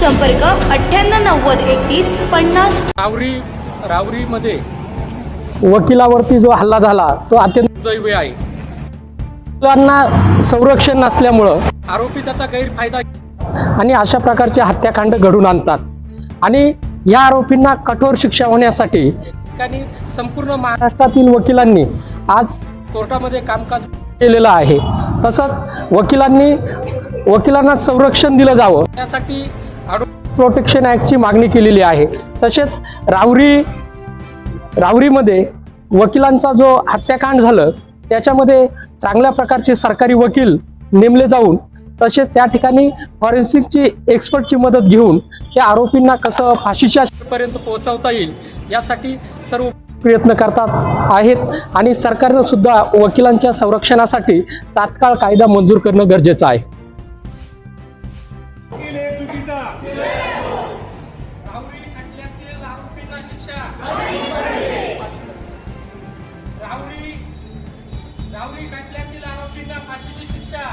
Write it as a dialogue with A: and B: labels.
A: संपर्क अठ्ठ्याण्णव नव्वद एकतीस पन्नास.
B: रावरी रावरीमध्ये वकिलावरती जो हल्ला झाला तो अत्यंत दैवी आहे. मुलांना संरक्षण नसल्यामुळं आरोपी त्याचा गैरफायदा आणि अशा प्रकारचे हत्याकांड घडून आणतात. आणि या आरोपींना कठोर शिक्षा होण्यासाठी ठिकाणी संपूर्ण महाराष्ट्र महाराष्ट्रातील वकिलांनी आज कोर्टामध्ये कामकाज केलेलं आहे. तसंच वकिलांनी वकिलांना संरक्षण दिलं जावं. यासाठी आरोपी प्रोटेक्शन ॲक्टची मागणी केलेली आहे. तसेच रावरी रावरीमध्ये वकिलांचा जो हत्याकांड झालं त्याच्यामध्ये चांगल्या प्रकारचे सरकारी वकील नेमले जाऊन तसेच त्या ठिकाणी फॉरेन्सिकची एक्सपर्टची मदत घेऊन त्या आरोपींना कसं फाशीच्या पर्यंत पोहोचवता येईल यासाठी सर्व प्रयत्न करतात आहेत. आणि सरकारनं सुद्धा वकिलांच्या संरक्षणासाठी तात्काळ कायदा मंजूर करणं गरजेचं आहे. पिता राहुरी खटल्यातील आरोपींना शिक्षा. राहुरी राहुरी खटल्यातील आरोपींना फाशीची शिक्षा.